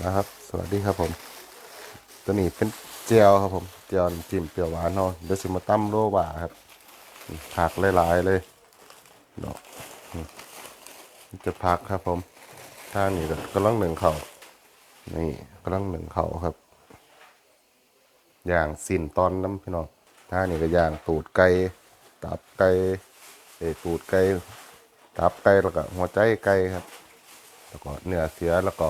นะครับ สวัสดีครับผม ตัวนี้เป็นเจียวครับผม เจียวน้ำจิ้มเปรี้ยวหวานเนาะเดี๋ยวสิมาตั้มโลบ่าครับผักหลายๆเลยเนาะอืมจะพักครับผมท่านี้ก็กำลังหนึ่งเข่านี่กำลังหนึ่งเข่าครับ อย่างสิ้นตอนน้ำพี่น้องท่านี้ก็ย่างตูดไก่ตับไก่เอตูดไก่ตับไก่แล้วก็หัวใจไก่ครับ แล้วก็เนื้อเสือแล้วก็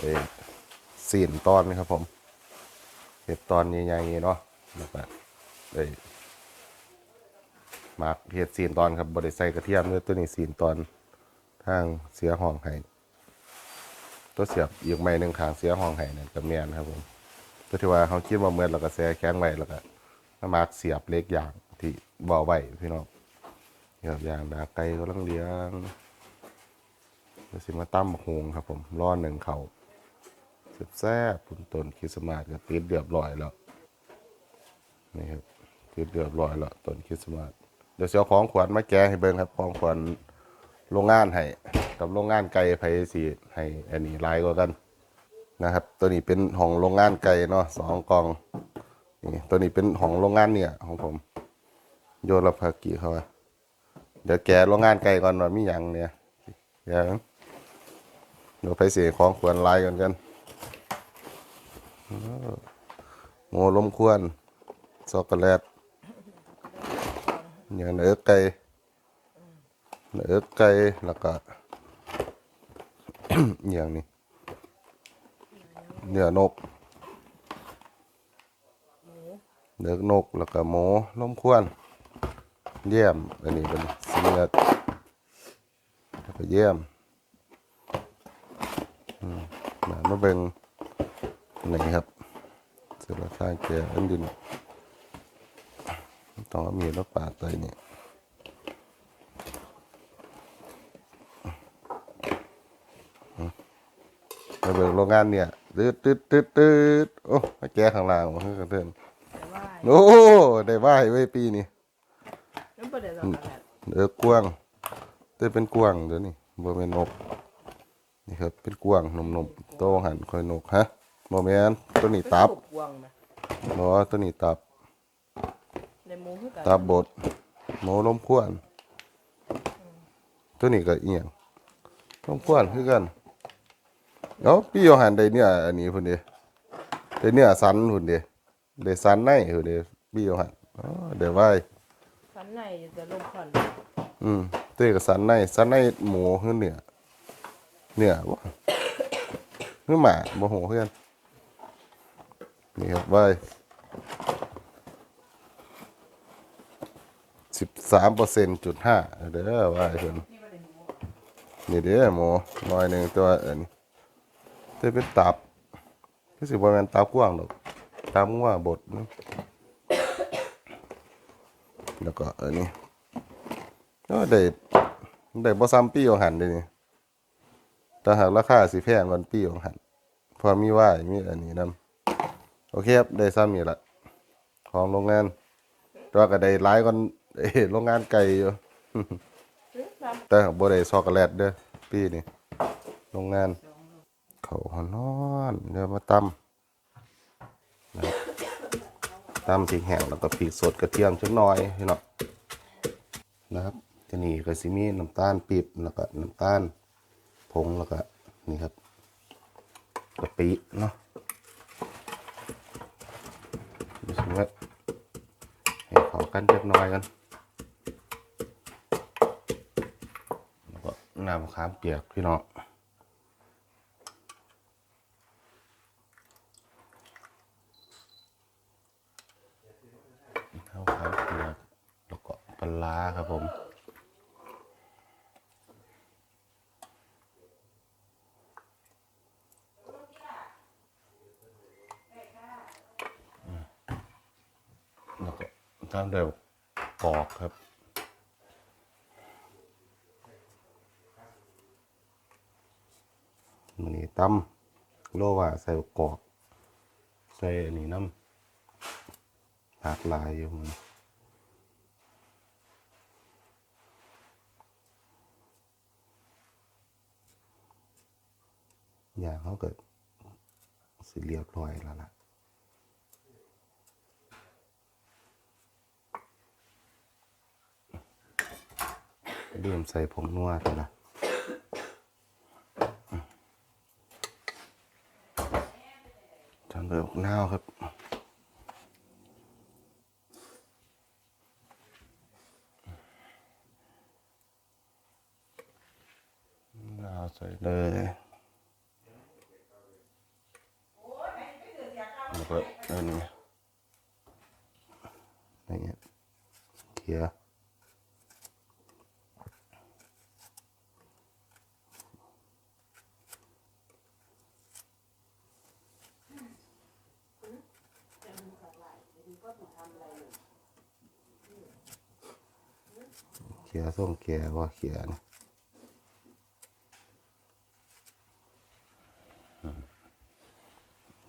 เออสีนตอนนี่ครับผมเห็ดตอนใหญ่ๆเนาะแล้วก็เอ้หมากเห็ดสีนตอนครับบริใส่กระเทียมด้วยตัวนี้สีนตอนทางเสียห้องไห้ตัวเสียบอีกไม้หนึ่งขางเสียห้องไห้เนี่ยกับแมนครับผมตัวที่ว่าเขาคิดว่าเมื่อเราก็แซ่แข็งไว้แล้วก็มามาร์กเสียบเล็กอย่างที่บ่อไว้พี่น้องนี่ครับอย่างดาไก่ก็ลังเลี้ยงเดี๋ยวสิมาตั้มบักฮงครับผมร้อนหนึ่งเข่า แซ่บๆคุณต้นคริสต์มาสก็ติดเรียบร้อยแล้วนี่ครับติดเรียบร้อยแล้วต้นคริสต์มาสเดี๋ยวเสียของขวัญมาแกะให้เบิ่งครับของขวัญโรงงานให้กับโรงงานไก่ไผสิให้อันนี้ลายกว่ากันนะครับ ตัวนี้เป็นของโรงงานไก่เนาะสองกล่องนี่ตัวนี้เป็นของโรงงานเนี่ยของผม โยนละภากีเข้ามาเดี๋ยวแกโรงงานไก่ก่อนว่ามีหยังเนี่ยอย่างเดี๋ยวไปเสียของควรลายกันกัน โง่ล้มควรช็อกโกแลตอย่างเนื้อไก่เนื้อไก่แล้วก็อย่างนี้เนื้อนกเนื้อนกแล้วก็หมูล้มควรเยี่ยมอันนี้เป็นสียดแล้วก็เยี่ยมมามาเบิ่ง นี่ครับ เสร็จแล้วข้างแกอันดินต้องเอามีดแล้วปาดตัวนี้อืมมาเบิ่งโรงงานเนี่ยตืดตืดตืดตืดโอ้มาแกข้างล่างมาขึ้นกันเทินแต่ว่าโอ้ได้ว่าไว้ยปีนี้น้ำประเดี๋ยวเราแบบเออกวางแต่เป็นกวางเดี๋ยวนี้บ่แม่นนกนี่ครับเป็นกวางหนุ่มๆโตหันค่อยนกฮะ บ่แม่นตัวนี้ตับเป็นกวางไหมบ่ตัวนี้ตับในหมูคือกันตับบดหมูล้มควนตัวนี้ก็อีหยังล้มควนคือกันเนาะพี่โยหันได้เนี่ยอันนี้พุ่นเด้ได้เนี่ยสันพุ่นเด้ได้สันในพุ่นเด้พี่โยหันอ๋อได้ไว้สันในจะลงควันอืมเต้กับสันในสันในหมูคือเนื้อเนื้อบ่คือหมาบ่ฮู้คือกัน นี่ครับไว้สิบสามเปอร์เซ็นต์จุดห้าเด้อไว้เพิ่นนี่เด้อหมูน้อยหนึ่งตัวอันนี้เต้เป็นตับคือสิบ่แม่นตับกว้างดอกตับงัวบดนะแล้วก็อันนี้ก็ได้ได้บ่ซ้ำปีของหันเด้นี่แต่หากราคาสิแพงกว่าปีของหันพอมีว่ายมีอันนี้นํ โอเคครับ ได้ซ้ำนี่ละของโรงงานแตัวาก็ได้หลายกว่าเอ้โรงงานไก่อยู่ แต่บ่ได้ช็อกโกแลตเด้อปีนี้โรงงาน เขาวหอนอนเดี๋ยวมาตำนะครับตำพริกแห้งแล้วก็พริกสดกระเทียมจักหน่อยพี่น้องนะครับทีนี้ก็สิมีน้ำตาลปี๊บแล้วก็น้ำตาลผงแล้วก็นี่ครับกะปิเนาะดูสิว่าให้เข้า กันเล็กน้อยกันแล้วก็น้ำมะขามเปียกพี่น้องน้ำมะขามเปียกแล้วก็ปลาร้าครับผม แล้ว ก็ตามด้วยกอกครับ มันนี่ตั้มโลว่าใส่กอก ใส่อันนี้น้ำผักลายอยู่มันอย่างเขาเกิดสิเรียบร้อยแล้วล่ะ เริ่มใส่ผงนัวกันนะจนเลยออกนาวครับ นาวใส่เลยแล้วก็อันนี้อย่างเงี้ยเขียเขียส่งเขียว่าเขียนะ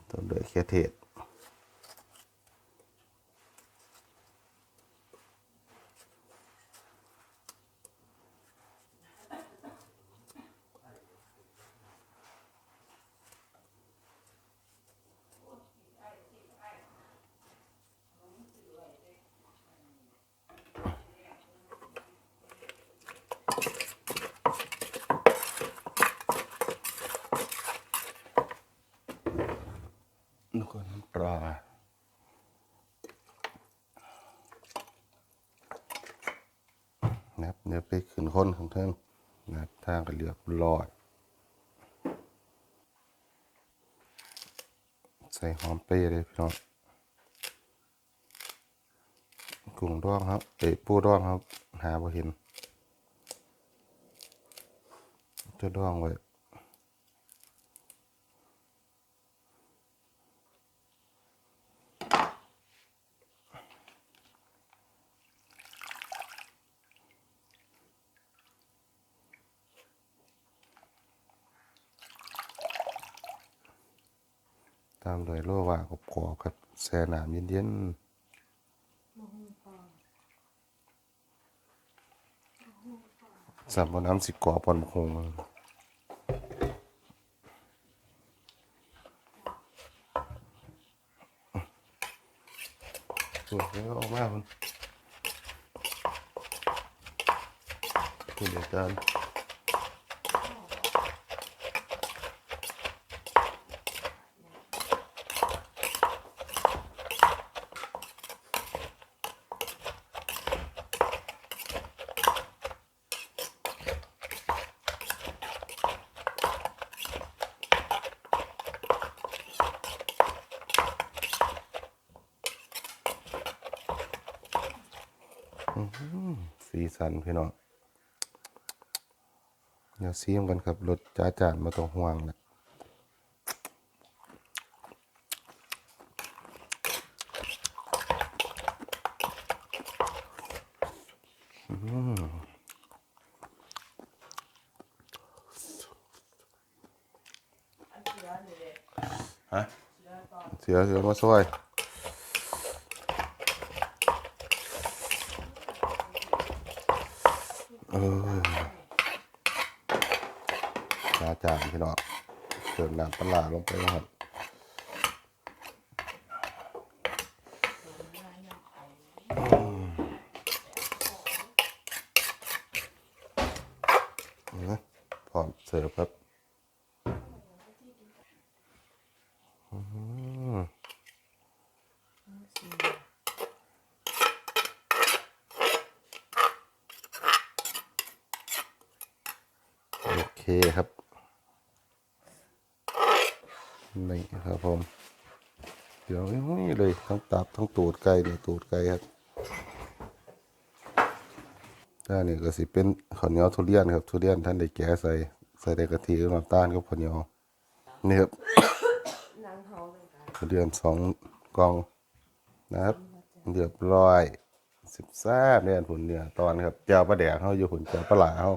ต้องเลยแค่เทศ แล้วก็น้ำปลานะครับเดี๋ยวไปขึ้นค้นของเทิงนับทางก็เหลือกลอย ใส่หอมเปรย์เลยพี่น้องกุ้งดองครับเอ้ปูดองครับ หาบ่เห็นจะดองไว้ ตามโดยโลว่ากรอบๆครับแช่น้ำเย็นๆสับบนน้ำสิกรอบปอนคงสุดแล้วออกมาคุณคุณเดี๋ยวจาน สันพี่น้องเดี๋ยวซีมกันครับรสจ้าจานมาต้องห่วงนะอืมอันเสียเด็ฮะเสือตอนเสือเสือมาซอย เออจ้าจานพี่น้องเติมน้ำปลาร้าลงไปนะครับ นะพร้อมเสิร์ฟครับอืมโอ เคครับ นี่ครับผม เดี๋ยวนี่เลยทั้งตับทั้งตูดไก่เนี่ยตูดไก่ครับถ้านี่ก็สิเป็นข้าวเหนียวทุเรียนครับ ทุเรียนท่านได้แกะใส่ใส่ได้กะทิกับน้ำตาลกับข้าวเหนียวนี่ครับนางเฮาเลยค่ะทุเรียนสองกล่องนะครับเรียบร้อยสิบแซ่บเนี่ยผุนเนี่ยตอนครับเจ้าปลาแดกเขาอยู่ผุนเจ้าปลาหลาเขา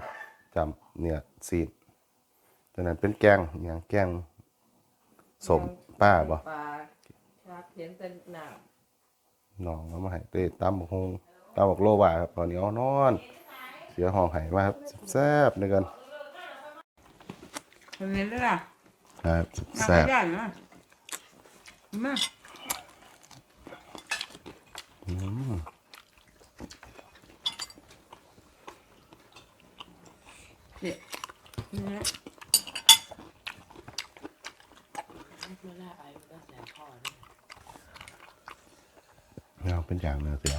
จำเนี่ยซีดตอนนั้นเป็นแกงอหย่างแกงสมป้าบ่ปลาชักเห็นแต่หนามน้องเอามาให้เต้ตำบักฮงตำบักโลว่าครับข้าวเหนียวนอน เสียห้องไห้มาครับแซ่บๆในกันมันเห็นได้ล่ะฮครับมาแซ่บได้นะมา อืม เด็ด นี่นะเวลาไอ้มันก็แสบคอนี่ไม่เอาเป็นอย่างเนื้อเสือ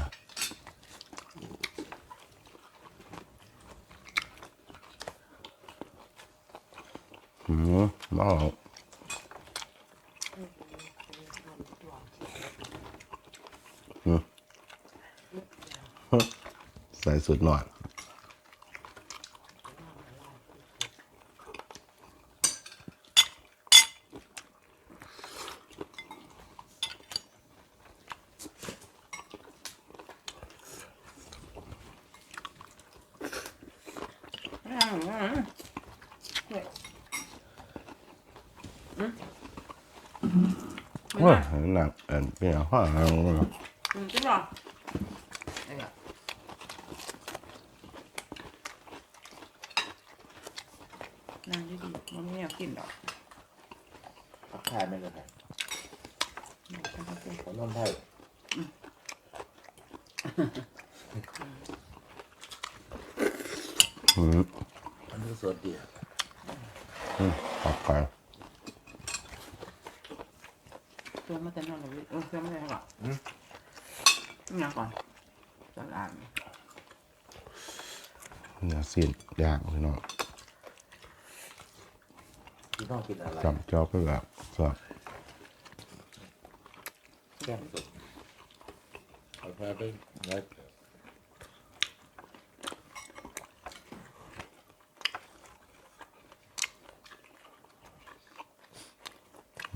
อืมมาอาอืมใส่สุดหน่อย ไม่เอาไม่เอาเด็ดอืม โอ้ยหนัก เอ็นเป็นอย่างข้าวหางเลยอืมจะบอกไอ้อะนั่งดีๆมันไม่อยากกินหรอกทักทายไม่เลยครับคนนนไทยอืมอันนี้สดดีครับอืมขอบไปเชื่อ มาแต่นอนเลยเออเชื่อมาแต่หรอกนี่นะก่อนสลามเนื้อสิ้นย่างพี่น้องพี่น้องกินอะไรจำจอบไปแบบสดแก้มสดเอาไปไปเนื้อ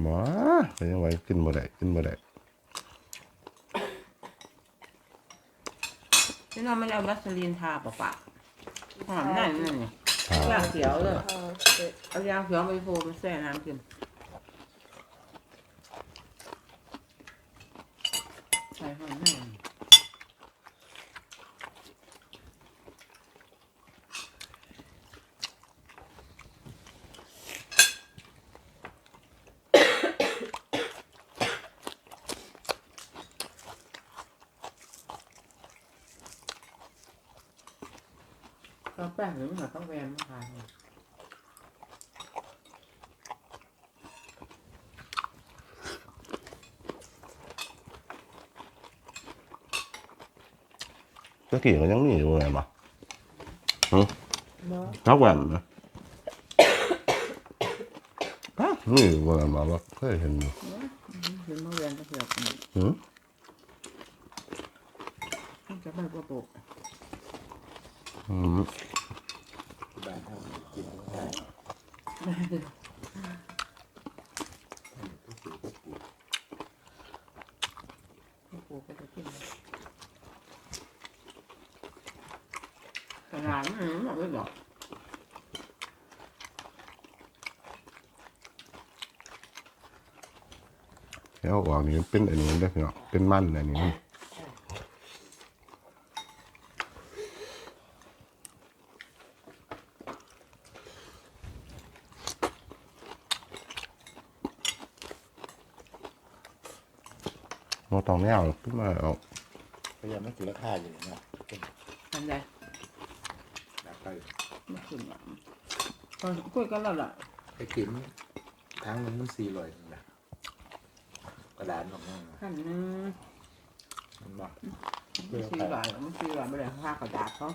หมาเป็นยังไงกินบ่ได้กินบ่ได้ที่นอนไม่ได้เอาวัสลีนทาปะปะหอมได้นั่นนี่ครับยางเขียวเลยเออเสร็จเอายางเขียวไปโฟมแช่น้ำกินใส่หอมแม่ ป้งหรือมันต้องแวนมาขายเนี่ยตะกี้ก็ยังมีอยู่ไงบ่เนาะนักแหวนนะฮะนี่บ่ได้มาบ่เคยเห็นอยู่เห็นมาแวนก็เสือกมันหืมมันจะไปกระโปงอืม ที่บ้านเขากินได้ปงก็จะกินแต่ร้านมันไม่ไม่บอกแล้วออกนี่เป็นอันนี้เด้อพี่น้อเป็นมันอันนี้ มันบ่ต้องแนวขึ้นมาเอาก็ยังไม่ถึงราคาอยู่นะเป็นอันใดแบบไปไม่ขึ้นหรอกตอนคุยกันแล้วล่ะไปกินทั้งหนึงมันสี่ร้อยนะกระดานออกมาขั้นหนึงมันบอกมันสี่บาทมันสี่บาทไม่ได้ค่ากระดาษเขา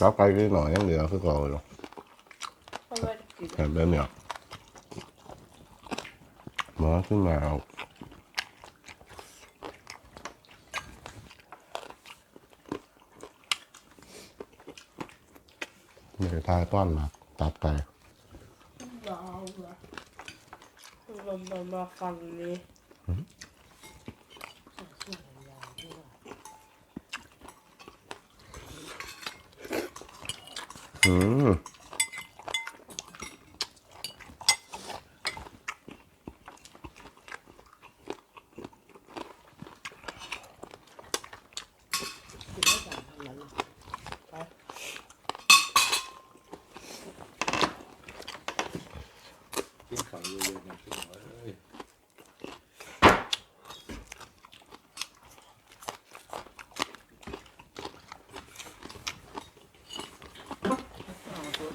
จับไปนิดหน่อยยังเหลือคือเก่าอยู่เพราะว่ากินแต่แบบเนี้ยมาขึ้นมาเอาไม่ได้ทายต้อนมาตัดไปยาเลยลมมาฟังนี้ 嗯。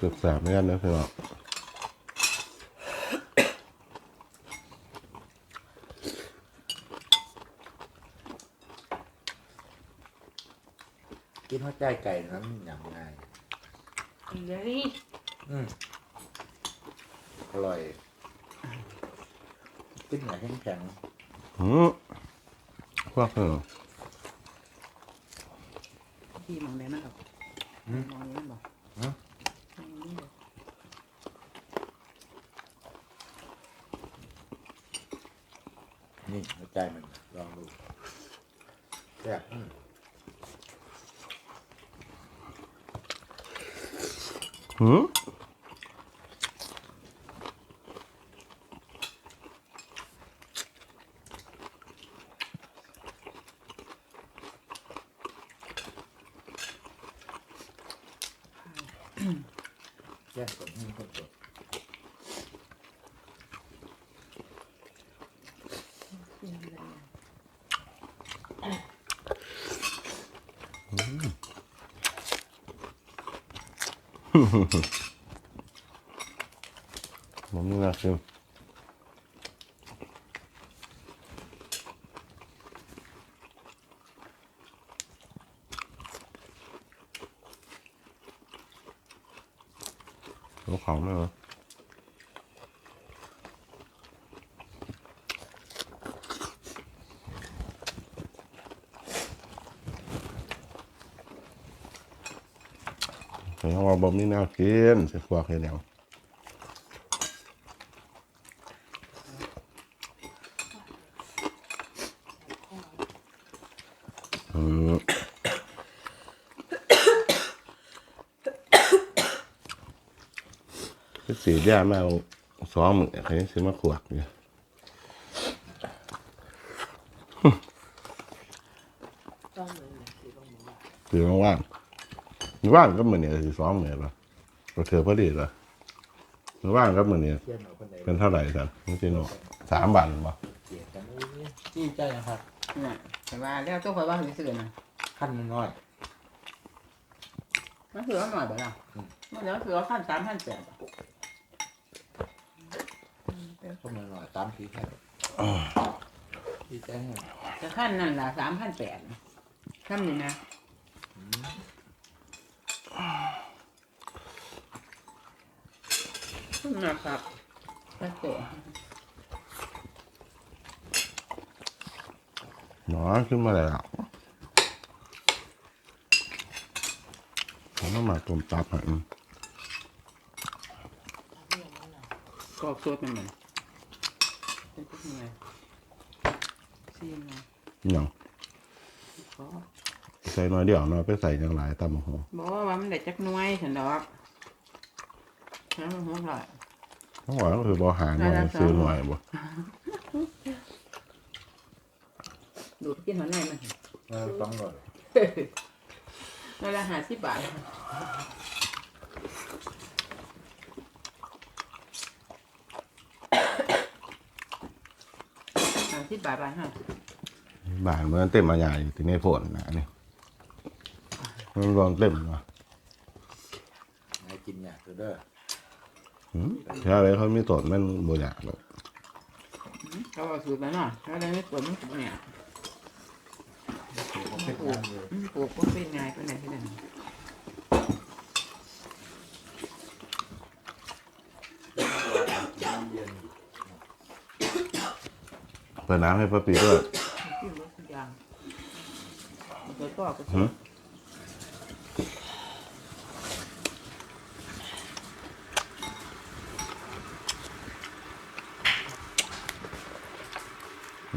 อืมสึกแสบเหมือนกันนะพี่น้องกินหัวใจไก่นั้นอย่างง่ายเดี๋ยวอืมอร่อยกินหน่อยแข็งหืมพวกเออที่มองได้มันหรอกๆอืมมองนี้มันบอกหืมมอง นี้บอกนี่หัวใจมันลองดูแซ่บอืมหืม แซ่บกว่านี่คนสด กินอะไรอะ ผมนี่นะชิมรู้ของไหม เหรอเห็นว่าบ่มีแนวกินสิพวกเห็นแนวอืมคือสีย่ามาเอาสองมือใครซื้อมาขวดเนี่ยต้องเลยสิต้องบอกว่าซื้อ มาว่างว่างก็เหมือนเนี่ยคือสองมือละก็เธอพอดีละว่างก็เหมือนเนี่ยเที่ยนเอาคนใดเป็นเท่าไหร่สันนี่สิโนสามบาทบ่เกลียดกันเอ้ยจี้ใจนะครับน่ะแต่ว่าแล้วตัวคอยว่าถึงสื่อนะขั้นน้อยมันคือว่าหน่อยไปแล้วมันแล้วคือว่าขั้นสามขั้นแปดๆขั้นน้อยๆตามทีแค่จี้ใจให้ แต่ขั้นนั่นล่ะสามขั้นแปดขั้นนี้นะ นะครับขั้นแปดหนอขึ้นมาแล้วผมต้องมาต้มตับอะอืมก็สดมันเหมือนเป็นพวกไงซีนไงอย่างขอใส่น้อยเดียวเนาะไปใส่อย่างหลายตำบักหงบอกว่ามันได้จักหน้อยฉันดอกแล้วมันหัวไหลต้ องบอกก็คือบ่หาหน่อยซื้อหน่อยบ่ดูดกินหัวในมันเออต้องก่อนเวลาหาสิบบาทหาสิบบาทบาทฮะบานเหมือนเต็มมาใหญ่ถึงในฝนนะนี่มันรองเต็มเนาะนายกินเนี่ยเด้อ หืมแค่อะไรเขามีตดมันบ่อยากหรอกเขาบอกสูตรแล้วเนาะแล้วได้ไม่ปวดไม่ปวดเนี่ยผมเป็นน้ำเลยอืมปวดก็เป็นไงเป็นไงที่ไหนน้ำเย็นเปิดน้ำให้ป้าปีด้วยที่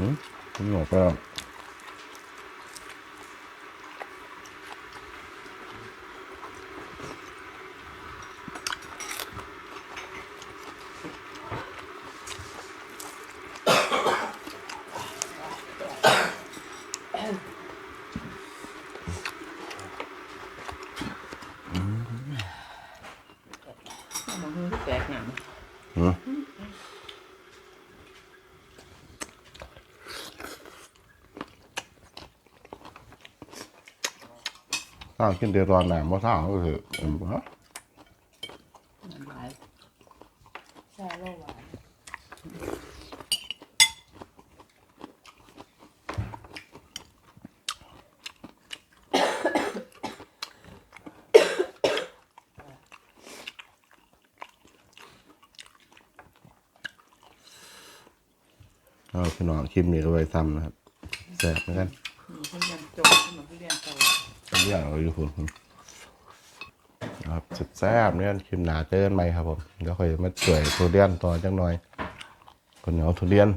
รถทุกอย่าวกินเดือดร้อนหนาบ่เศร้าก็คือเอิ่มฮะหลแช่โลหวานเอาพี่น้องคลิปนี้ก็ไว้ซ้ำนะครับแสบเหมือนกัน อย่างเลยทุกคนครับแซ่บเนี่ยคิมหนาเจอกันไหมครับผมเดี๋ยวค่อยมาช่วยทุเรียนต่อจังหน่อยคนเหนียวทุเรียน